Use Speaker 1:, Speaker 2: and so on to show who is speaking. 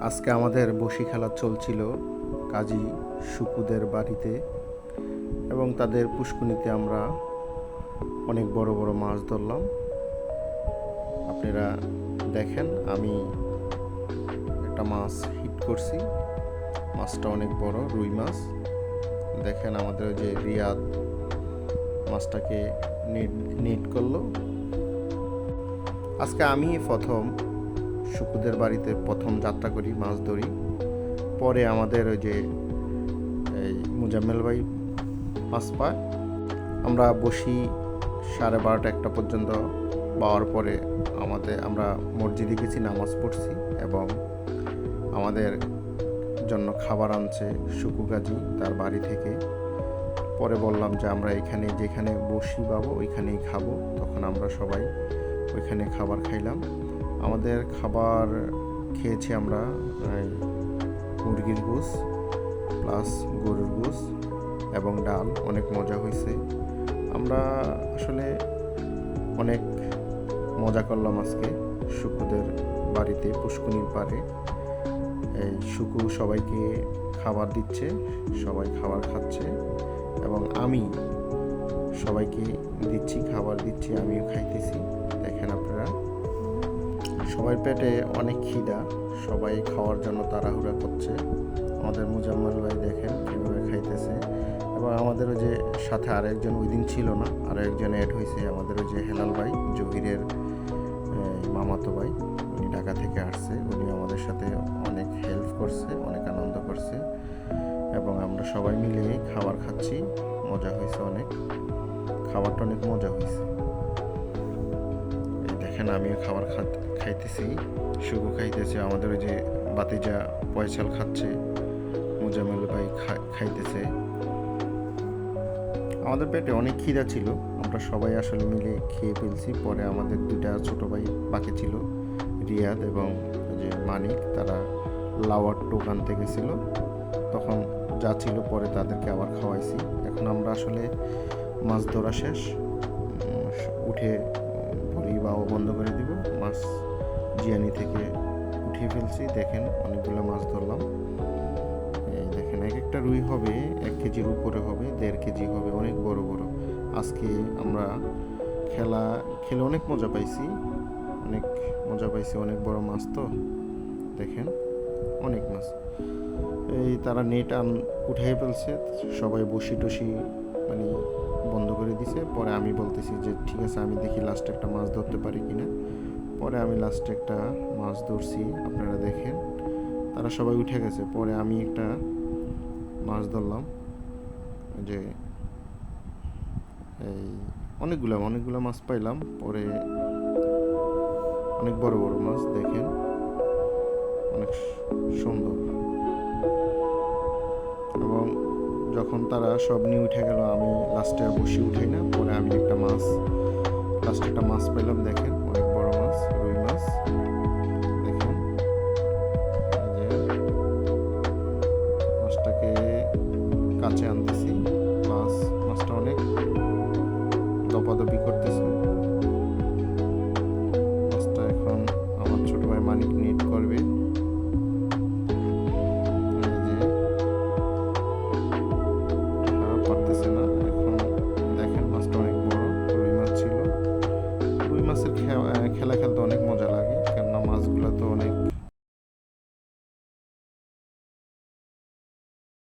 Speaker 1: আজকে আমাদের বসি খেলা চলছিল কাজী সুকুদের বাড়িতে এবং তাদের পুষ্কুনিতে আমরা অনেক বড় বড় মাছ ধরলাম। আপনারা দেখেন, আমি একটা মাছ হিট করছি। মাছটা অনেক বড়, রুই মাছ। দেখেন আমাদের যে রিয়াদ মাছটাকে নিট নিট করল। আজকে আমি প্রথম শুকুদের বাড়িতে প্রথম যাত্রা করি, মাছ ধরি। পরে আমাদের ওই যে, এই মুজাম্মেল ভাই মাছ পায়। আমরা বসি সাড়ে বারোটা একটা পর্যন্ত। পাওয়ার পরে আমাদের, আমরা মসজিদে গেছি, নামাজ পড়ছি এবং আমাদের জন্য খাবার আনছে সুকু গাজী তার বাড়ি থেকে। পরে বললাম যে আমরা এখানে যেখানে বসি পাবো ওইখানেই খাব। তখন আমরা সবাই ওইখানে খাবার খাইলাম। আমাদের খাবার খেয়েছি আমরা মুরগির গোস প্লাস গরুর গোস এবং ডাল, অনেক মজা হয়েছে। আমরা আসলে অনেক মজা করলাম আজকে শুকুদের বাড়িতে, পুষ্কুনির পারে এই শুকু সবাইকে খাবার দিচ্ছে, সবাই খাবার খাচ্ছে এবং আমি সবাইকে দিচ্ছি, খাবার দিচ্ছি, আমিও খাইতেছি সবার পেটে অনেক খিদা, সবাই খাওয়ার জন্য তাড়াহুড়া করছে। আমাদের মুজাম্মাল ভাই দেখেন কীভাবে খাইতেছে। এবং আমাদের যে সাথে আরেকজন ওই দিন ছিল না আর একজন অ্যাড হয়েছে আমাদের যে হেলাল ভাই, জহিরের মামাতো ভাই। উনি ঢাকা থেকে আসছে উনি আমাদের সাথে অনেক হেল্প করছে, অনেক আনন্দ করছে। এবং আমরা সবাই মিলে খাবার খাচ্ছি, মজা হয়েছে অনেক। খাবারটা অনেক মজা হয়েছে দেখেন আমিও খাবার খাইতেছি, শুকু খাইতেছে, আমাদের ওই যে বাতিজা পয়সাল খাচ্ছে মুজামিল ভাই খাইতেছে। আমাদের পেটে অনেক খিদা ছিল, আমরা সবাই আসলে মিলে খেয়ে ফেলছি, পরে আমাদের দুইটা ছোট ভাই বাকি ছিল, রিয়াদ এবং যে মানিক, তারা লাওয়ার টোক আনতে গেছিল, তখন যা ছিল পরে তাদেরকে আবার খাওয়াইছি। এখন আমরা আসলে মাছ ধরা শেষ উঠে ভরি বাও বন্ধ করে দিব। মাছ জিয়ানি থেকে উঠিয়ে ফেলছি। দেখেন অনেকগুলো মাছ ধরলাম। এই দেখেন, এক একটা রুই হবে, এক কেজির উপরে হবে, দেড় কেজি হবে, অনেক বড় বড়। আজকে আমরা খেলা, খেলে অনেক মজা পাইছি। অনেক মজা পাইছি, অনেক বড় মাছ তো। দেখেন, অনেক মাছ। এই তারা নেট আন উঠাই ফেলছে। সবাই বসি টসি মানে বন্ধ করে দিছে। পরে আমি বলতেছি যে, ঠিক আছে, আমি দেখি লাস্টে একটা মাছ ধরতে পারি কিনা। পরে আমি লাস্টে একটা মাছ ধরছি, আপনারা দেখেন। তারা সবাই উঠে গেছে। পরে আমি একটা মাছ ধরলাম। যে এই অনেকগুলো অনেকগুলো মাছ পাইলাম। পরে অনেক বড় বড় মাছ, দেখেন। অনেক সুন্দর। যখন তারা সব নিয়ে উঠে গেল, আমি লাস্টে আর বসে উঠাই না। পরে আমি একটা মাছ লাস্টে একটা মাছ পেলাম, দেখেন, অনেক বড় মাছ, রুই মাছ। দেখেন মাছটাকে কাছে আনতেছি। মাছ, মাছটা অনেক দপাদপি করতেছে। খেলা খেলতো